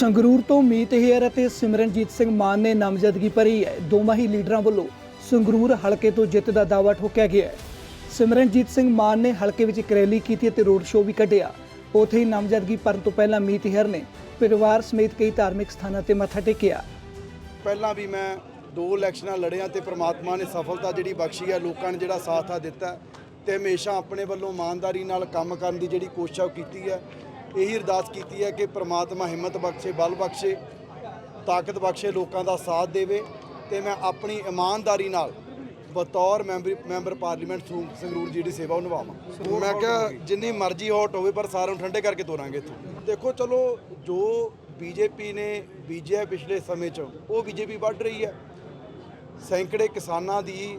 ਸੰਗਰੂਰ ਤੋਂ ਮੀਤ ਹੇਅਰ ਅਤੇ ਸਿਮਰਨਜੀਤ ਸਿੰਘ ਮਾਨ ਨੇ ਨਾਮਜ਼ਦਗੀ ਭਰੀ ਹੈ। ਦੋਵਾਂ ਹੀ ਲੀਡਰਾਂ ਵੱਲੋਂ ਸੰਗਰੂਰ ਹਲਕੇ ਤੋਂ ਜਿੱਤ ਦਾ ਦਾਅਵਾ ਠੋਕਿਆ ਗਿਆ ਹੈ। ਸਿਮਰਨਜੀਤ ਸਿੰਘ ਮਾਨ ਨੇ ਹਲਕੇ ਵਿੱਚ ਇੱਕ ਰੈਲੀ ਕੀਤੀ ਅਤੇ ਰੋਡ ਸ਼ੋਅ ਵੀ ਕੱਢਿਆ। ਉੱਥੇ ਹੀ ਨਾਮਜ਼ਦਗੀ ਭਰਨ ਤੋਂ ਪਹਿਲਾਂ ਮੀਤ ਹੇਅਰ ਨੇ ਪਰਿਵਾਰ ਸਮੇਤ ਕਈ ਧਾਰਮਿਕ ਸਥਾਨਾਂ ਤੇ ਮੱਥਾ ਟੇਕਿਆ। ਪਹਿਲਾਂ ਵੀ ਮੈਂ ਦੋ ਇਲੈਕਸ਼ਨਾਂ ਲੜਿਆ ਤੇ ਪ੍ਰਮਾਤਮਾ ਨੇ ਸਫਲਤਾ ਜਿਹੜੀ ਬਖਸ਼ੀ ਹੈ ਲੋਕਾਂ ਨੇ ਜਿਹੜਾ ਸਾਥ ਆ ਦਿੱਤਾ ਤੇ ਹਮੇਸ਼ਾ ਆਪਣੇ ਵੱਲੋਂ ਇਮਾਨਦਾਰੀ ਨਾਲ ਕੰਮ ਕਰਨ ਦੀ ਜਿਹੜੀ ਕੋਸ਼ਿਸ਼ ਕੀਤੀ ਹੈ ਇਹੀ ਅਰਦਾਸ ਕੀਤੀ ਹੈ ਕਿ ਪ੍ਰਮਾਤਮਾ ਹਿੰਮਤ ਬਖਸ਼ੇ, ਬਲ ਬਖਸ਼ੇ, ਤਾਕਤ ਬਖਸ਼ੇ, ਲੋਕਾਂ ਦਾ ਸਾਥ ਦੇਵੇ ਤੇ ਮੈਂ ਆਪਣੀ ਇਮਾਨਦਾਰੀ ਨਾਲ ਬਤੌਰ ਮੈਂਬਰ ਮੈਂਬਰ ਪਾਰਲੀਮੈਂਟ ਸੰਗਰੂ- ਸੰਗਰੂਰ ਜੀ ਦੀ ਸੇਵਾ ਉਹ ਨਿਭਾਵਾਂ। ਮੈਂ ਕਿਹਾ ਜਿੰਨੀ ਮਰਜ਼ੀ ਹੌਟ ਹੋਵੇ, ਪਰ ਸਾਰਿਆਂ ਨੂੰ ਠੰਡੇ ਕਰਕੇ ਤੋਰਾਂਗੇ ਇੱਥੋਂ। ਦੇਖੋ, ਚਲੋ, ਜੋ ਬੀਜੇਪੀ ਨੇ ਬੀਜਿਆ ਪਿਛਲੇ ਸਮੇਂ 'ਚ, ਉਹ ਬੀਜੇਪੀ ਵੱਢ ਰਹੀ ਹੈ। ਸੈਂਕੜੇ ਕਿਸਾਨਾਂ ਦੀ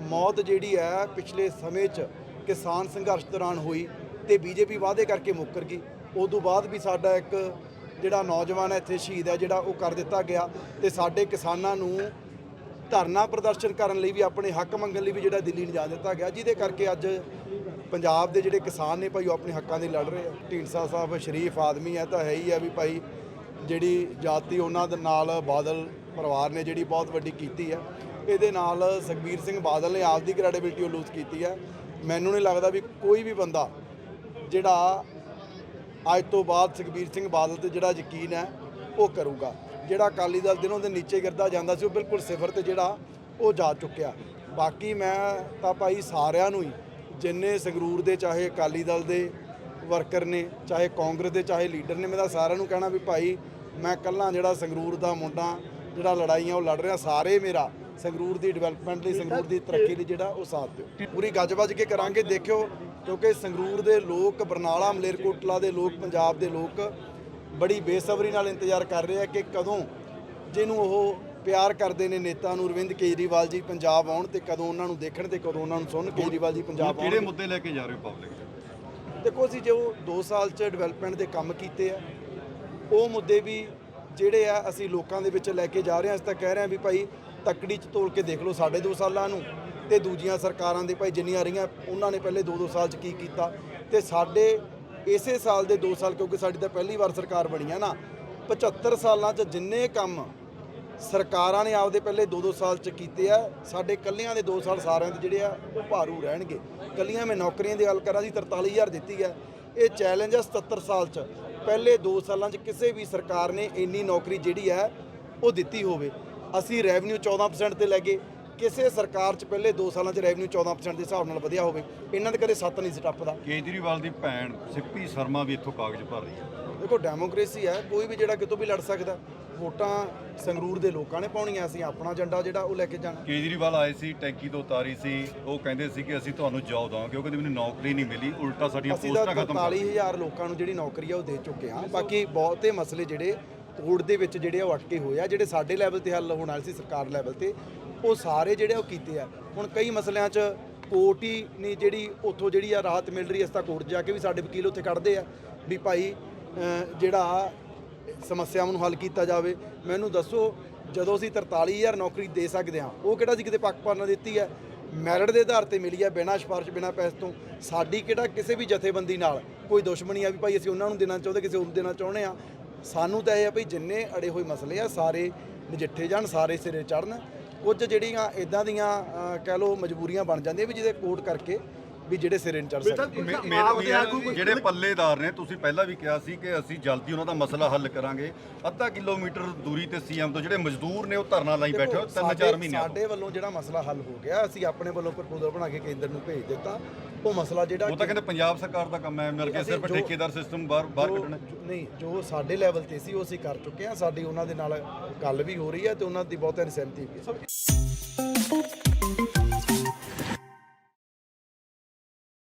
ਮੌਤ ਜਿਹੜੀ ਹੈ, ਪਿਛਲੇ ਸਮੇਂ 'ਚ ਕਿਸਾਨ ਸੰਘਰਸ਼ ਦੌਰਾਨ ਹੋਈ ਤੇ ਬੀਜੇਪੀ ਵਾਅਦੇ ਕਰਕੇ ਮੁੱਕਰ ਗਈ। ਉਸ ਤੋਂ ਬਾਅਦ ਵੀ ਸਾਡਾ ਇੱਕ ਜਿਹੜਾ ਨੌਜਵਾਨ ਹੈ ਇੱਥੇ ਸ਼ਹੀਦ ਹੈ, ਜਿਹੜਾ ਉਹ ਕਰ ਦਿੱਤਾ ਗਿਆ ਤੇ ਸਾਡੇ ਕਿਸਾਨਾਂ ਨੂੰ ਧਰਨਾ ਪ੍ਰਦਰਸ਼ਨ ਕਰਨ ਲਈ ਵੀ ਆਪਣੇ ਹੱਕ ਮੰਗਣ ਲਈ ਵੀ ਜਿਹੜਾ ਦਿੱਲੀ ਨਹੀਂ ਜਾਣ ਦਿੱਤਾ ਗਿਆ, ਜਿਹਦੇ ਕਰਕੇ ਅੱਜ ਪੰਜਾਬ ਦੇ ਜਿਹੜੇ ਕਿਸਾਨ ਨੇ ਭਾਈ ਉਹ ਆਪਣੇ ਹੱਕਾਂ ਦੇ ਲੜ ਰਹੇ ਆ। ਢੀਂਡਸਾ ਸਾਹਿਬ ਸ਼ਰੀਫ ਆਦਮੀ ਹੈ ਤਾਂ ਹੈ ਹੀ ਆ ਵੀ ਭਾਈ ਜਿਹੜੀ ਜਾਤੀ ਉਹਨਾਂ ਦੇ ਨਾਲ ਬਾਦਲ ਪਰਿਵਾਰ ਨੇ ਜਿਹੜੀ ਬਹੁਤ ਵੱਡੀ ਕੀਤੀ ਹੈ ਇਹਦੇ ਨਾਲ ਸੁਖਬੀਰ ਸਿੰਘ ਬਾਦਲ ਨੇ ਆਪਦੀ ਕ੍ਰੈਡੀਬਿਲਟੀ ਉਹ ਲੂਜ਼ ਕੀਤੀ ਹੈ ਮੈਨੂੰ ਨਹੀਂ ਲੱਗਦਾ ਵੀ ਕੋਈ ਵੀ ਬੰਦਾ ਜਿਹੜਾ ਅੱਜ ਤੋਂ ਬਾਅਦ ਸੁਖਬੀਰ ਸਿੰਘ ਬਾਦਲ ਤੇ ਜਿਹੜਾ ਯਕੀਨ ਹੈ, ਉਹ ਕਰੂਗਾ। ਜਿਹੜਾ ਅਕਾਲੀ ਦਲ ਦਿਨੋਂ ਦਿਨ ਨੀਚੇ ਗਿਰਦਾ ਜਾਂਦਾ ਸੀ, ਉਹ ਬਿਲਕੁਲ ਸਿਫਰ ਤੇ ਜਿਹੜਾ, ਉਹ ਜਾ ਚੁੱਕਿਆ। ਬਾਕੀ ਮੈਂ ਤਾਂ ਭਾਈ ਸਾਰਿਆਂ ਨੂੰ ਹੀ, ਜਿੰਨੇ ਸੰਗਰੂਰ ਦੇ ਚਾਹੇ ਅਕਾਲੀ ਦਲ ਦੇ ਵਰਕਰ ਨੇ, ਚਾਹੇ ਕਾਂਗਰਸ ਦੇ, ਚਾਹੇ ਲੀਡਰ ਨੇ, ਮੈਂ ਤਾਂ ਸਾਰਿਆਂ ਨੂੰ ਕਹਿਣਾ ਵੀ ਭਾਈ, ਮੈਂ ਇਕੱਲਾ ਜਿਹੜਾ ਸੰਗਰੂਰ ਦਾ ਮੁੰਡਾ, ਜਿਹੜਾ ਲੜਾਈਆਂ ਉਹ ਲੜ ਰਿਹਾ, ਸਾਰੇ ਮੇਰਾ ਸੰਗਰੂਰ ਦੀ ਡਿਵੈਲਪਮੈਂਟ ਲਈ, ਸੰਗਰੂਰ ਦੀ ਤਰੱਕੀ ਲਈ ਜਿਹੜਾ ਉਹ ਸਾਥ ਦਿਓ। ਪੂਰੀ ਗੱਜ-ਵੱਜ ਕੇ ਕਰਾਂਗੇ, ਦੇਖਿਓ ਕਿਉਂਕਿ ਸੰਗਰੂਰ ਦੇ ਲੋਕ ਬਰਨਾਲਾ ਮਲੇਰਕੋਟਲਾ ਦੇ ਲੋਕ ਪੰਜਾਬ ਦੇ ਲੋਕ ਬੜੀ ਬੇਸਬਰੀ ਨਾਲ ਇੰਤਜ਼ਾਰ ਕਰ ਰਹੇ ਆ ਕਿ ਕਦੋਂ ਜਿਹਨੂੰ ਉਹ ਪਿਆਰ ਕਰਦੇ ਨੇ ਨੇਤਾ ਨੂੰ ਅਰਵਿੰਦ ਕੇਜਰੀਵਾਲ ਜੀ ਪੰਜਾਬ ਆਉਣ ਤੇ ਕਦੋਂ ਉਹਨਾਂ ਨੂੰ ਦੇਖਣ ਤੇ ਕਦੋਂ ਉਹਨਾਂ ਨੂੰ ਸੁਣਨ ਕੇਜਰੀਵਾਲ ਜੀ ਪੰਜਾਬ ਕਿਹੜੇ ਆਉਣ। ਮੁੱਦੇ ਲੈ ਕੇ ਜਾ ਰਹੇ ਹੋ ਪਬਲਿਕ ਦੇਖੋ ਅਸੀਂ ਜੋ 2 ਸਾਲ ਚ ਡਿਵੈਲਪਮੈਂਟ ਦੇ ਕੰਮ ਕੀਤੇ ਆ ਉਹ ਮੁੱਦੇ ਵੀ ਜਿਹੜੇ ਆ ਅਸੀਂ ਲੋਕਾਂ ਦੇ ਵਿੱਚ ਲੈ ਕੇ ਜਾ ਰਹੇ ਹਾਂ ਅਸੀਂ ਤਾਂ ਕਹਿ ਰਹੇ ਹਾਂ ਵੀ ਭਾਈ ਤੱਕੜੀ ਚ ਤੋਲ ਕੇ ਦੇਖ ਲਓ ਸਾਡੇ 2 ਸਾਲਾਂ ਨੂੰ। ਤੇ ਦੂਜੀਆਂ ਸਰਕਾਰਾਂ ਦੇ ਭਾਈ ਜਿੰਨੀਆਂ ਰਹੀਆਂ, ਉਹਨਾਂ ਨੇ ਪਹਿਲੇ 2-2 ਸਾਲ ਚ ਕੀ ਕੀਤਾ? ਤੇ ਸਾਡੇ ਇਸੇ ਸਾਲ ਦੇ 2 ਸਾਲ, ਕਿਉਂਕਿ ਸਾਡੀ ਤਾਂ ਪਹਿਲੀ ਵਾਰ ਸਰਕਾਰ ਬਣੀ ਹੈ ਨਾ 75 ਸਾਲਾਂ ਚ ਜਿੰਨੇ ਕੰਮ ਸਰਕਾਰਾਂ ਨੇ ਆਪਦੇ ਪਹਿਲੇ 2-2 ਸਾਲ ਚ ਕੀਤੇ ਆ, ਸਾਡੇ ਕੱਲਿਆਂ ਦੇ 2 ਸਾਲ ਸਾਰਿਆਂ ਦੇ ਜਿਹੜੇ ਆ, ਉਹ ਭਾਰੂ ਰਹਿਣਗੇ। ਕੱਲੀਆਂ ਮੈਂ ਨੌਕਰੀਆਂ ਦੀ ਗੱਲ ਕਰਾਂ ਸੀ 43000 ਦਿੱਤੀ ਹੈ। ਇਹ ਚੈਲੰਜ ਆ 77 ਸਾਲ ਚ। ਪਹਿਲੇ 2 ਸਾਲਾਂ ਚ ਕਿਸੇ ਵੀ ਸਰਕਾਰ ਨੇ ਇੰਨੀ ਨੌਕਰੀ ਜਿਹੜੀ ਹੈ, ਉਹ ਦਿੱਤੀ ਹੋਵੇ। ਅਸੀਂ ਰੈਵਨਿਊ 14% ਤੇ ਲੈ ਗਏ। ਕਿਸੇ ਸਰਕਾਰ ਚ ਪਹਿਲੇ 2 ਸਾਲਾਂ ਚ ਰੈਵਨਿਊ 14% ਦੇ ਹਿਸਾਬ ਨਾਲ ਵਧਿਆ ਹੋਵੇ ਇਹਨਾਂ ਦੇ ਕਦੇ 7 ਨਹੀਂ ਸੀ ਟੱਪਦਾ। ਕੇਜਰੀਵਾਲ ਦੀ ਭੈਣ ਸਿੱਪੀ ਸ਼ਰਮਾ ਵੀ ਇੱਥੋਂ ਕਾਗਜ਼ ਭਰ ਰਹੀ ਹੈ। ਦੇਖੋ ਡੈਮੋਕ੍ਰੇਸੀ ਹੈ ਕੋਈ ਵੀ ਜਿਹੜਾ ਕਿਤੋਂ ਵੀ ਲੜ ਸਕਦਾ ਵੋਟਾਂ ਸੰਗਰੂਰ ਦੇ ਲੋਕਾਂ ਨੇ ਪਾਉਣੀਆਂ ਅਸੀਂ ਆਪਣਾ ਏਜੰਡਾ ਜਿਹੜਾ ਉਹ ਲੈ ਕੇ ਜਾਣਾ। ਕੇਜਰੀਵਾਲ ਆਏ ਸੀ ਟੈਂਕੀ ਤੋਂ ਉਤਾਰੀ ਸੀ ਉਹ ਕਹਿੰਦੇ ਸੀ ਕਿ ਅਸੀਂ ਤੁਹਾਨੂੰ ਜੌਬ ਦਵਾਂਗੇ ਉਹ ਕਹਿੰਦੇ ਮੈਨੂੰ ਨੌਕਰੀ ਨਹੀਂ ਮਿਲੀ ਉਲਟਾ ਸਾਡੀਆਂ ਪੋਸਟਾਂ ਖਤਮ ਕਰ 45000 ਲੋਕਾਂ ਨੂੰ ਜਿਹੜੀ ਨੌਕਰੀ ਆ ਉਹ ਦੇ ਚੁੱਕੇ ਹਾਂ ਬਾਕੀ ਬਹੁਤੇ ਮਸਲੇ ਜਿਹੜੇ ਕੋਰਟ ਦੇ ਵਿੱਚ ਜਿਹੜੇ ਆ ਉਹ ਅਟਕੇ ਹੋਏ ਆ ਜਿਹੜੇ ਸਾਡੇ ਲੈਵਲ ਤੇ ਹੱਲ ਹੋਣ ਵਾਲੇ ਸੀ ਸਰਕਾਰ ਲੈਵਲ ਤੇ। ਉਹ ਸਾਰੇ ਜਿਹੜੇ ਆ ਉਹ ਕੀਤੇ ਆ। ਹੁਣ ਕਈ ਮਸਲਿਆਂ 'ਚ ਕੋਰਟ ਹੀ ਨਹੀਂ ਜਿਹੜੀ ਉੱਥੋਂ ਜਿਹੜੀ ਆ ਰਾਹਤ ਮਿਲ ਰਹੀ ਹੈ ਇਸ ਤਾਂ ਕੋਰਟ ਜਾ ਕੇ ਵੀ ਸਾਡੇ ਵਕੀਲ ਉੱਥੇ ਕੱਢਦੇ ਆ ਵੀ ਭਾਈ ਅਹ, ਜਿਹੜਾ ਸਮੱਸਿਆਵਾਂ ਨੂੰ ਹੱਲ ਕੀਤਾ ਜਾਵੇ। ਮੈਨੂੰ ਦੱਸੋ ਜਦੋਂ ਅਸੀਂ 43000 ਨੌਕਰੀ ਦੇ ਸਕਦੇ ਹਾਂ ਉਹ ਕਿਹੜਾ ਸੀ ਕਿਤੇ ਪੱਖਪਾਤ ਨਾਲ ਦਿੱਤੀ ਹੈ ਮੈਰਿਟ ਦੇ ਆਧਾਰ ਤੇ ਮਿਲੀ ਹੈ ਬਿਨਾਂ ਸਿਫਾਰਿਸ਼ ਬਿਨਾਂ ਪੈਸੇ ਤੋਂ। ਸਾਡੀ ਕਿਹੜਾ ਕਿਸੇ ਵੀ ਜਥੇਬੰਦੀ ਨਾਲ ਕੋਈ ਦੁਸ਼ਮਣੀ ਆ ਵੀ ਭਾਈ ਅਸੀਂ ਉਹਨਾਂ ਨੂੰ ਦੇਣਾ ਚਾਹੁੰਦੇ ਕਿਸੇ ਹੋਰ ਦੇਣਾ ਚਾਹੁੰਦੇ ਆ ਸਾਨੂੰ ਤਾਂ ਇਹ ਆ ਵੀ ਜਿੰਨੇ ਅੜੇ ਹੋਏ ਮਸਲੇ ਆ ਸਾਰੇ ਨਜਿੱਠੇ ਜਾਣ ਸਾਰੇ ਸਿਰੇ ਚੜਨ ਕੁਝ ਜਿਹੜੀਆਂ ਇਦਾਂ ਦੀਆਂ ਕਹਿ ਲਓ ਮਜਬੂਰੀਆਂ ਬਣ ਜਾਂਦੀਆਂ ਵੀ ਜਿਹਦੇ ਕੋਟ ਕਰਕੇ ਵੀ ਜਿਹੜੇ ਸਿਰੇ ਨਹੀਂ ਚੜ ਸਕਦੇ ਮੇ- ਮੇਰੇ ਜਿਹੜੇ ਪੱਲੇਦਾਰ ਨੇ ਤੁਸੀਂ ਪਹਿਲਾਂ ਵੀ ਕਿਹਾ ਸੀ ਕਿ ਅਸੀਂ ਜਲਦੀ ਉਹਨਾਂ ਦਾ ਮਸਲਾ ਹੱਲ ਕਰਾਂਗੇ। ਅੱਧਾ ਕਿਲੋਮੀਟਰ ਦੂਰੀ ਤੇ ਸੀਐਮ ਤੋਂ ਜਿਹੜੇ ਮਜ਼ਦੂਰ ਨੇ ਉਹ ਧਰਨਾ ਲਾਈ ਬੈਠੇ ਹੋ ਤਿੰਨ ਸਾਡੇ- ਚਾਰ ਮਹੀਨਿਆਂ ਤੋਂ। ਸਾਡੇ ਵੱਲੋਂ ਜਿਹੜਾ ਮਸਲਾ ਹੱਲ ਹੋ ਗਿਆ ਅਸੀਂ ਆਪਣੇ ਵੱਲੋਂ ਪ੍ਰਪੋਜ਼ਲ ਬਣਾ ਕੇ ਕੇਂਦਰ ਨੂੰ ਭੇਜ ਦਿੱਤਾ। ਉਹ ਮਸਲਾ ਜਿਹੜਾ ਉਹ ਤਾਂ ਕਹਿੰਦੇ ਪੰਜਾਬ ਸਰਕਾਰ ਦਾ ਕੰਮ ਹੈ ਮਿਲ ਕੇ ਅਸੀਂ ਸਿਰਫ ਜੋ- ਠੇਕੇਦਾਰ ਸਿਸਟਮ ਬਾਹਰ ਬਾਹਰ ਜੋ- ਕੱਢਣਾ। ਜੋ- ਨਹੀਂ ਜੋ ਸਾਡੇ ਲੈਵਲ ਤੇ ਸੀ ਉਹ ਅਸੀਂ ਕਰ ਚੁੱਕੇ ਹਾਂ। ਸਾਡੀ ਉਹਨਾਂ ਦੇ ਨਾਲ ਗੱਲ ਵੀ ਹੋ ਰਹੀ ਹੈ ਤੇ ਉਹਨਾਂ ਦੀ ਬਹੁਤ ਸਹਿਮਤੀ ਵੀ ਹੈ।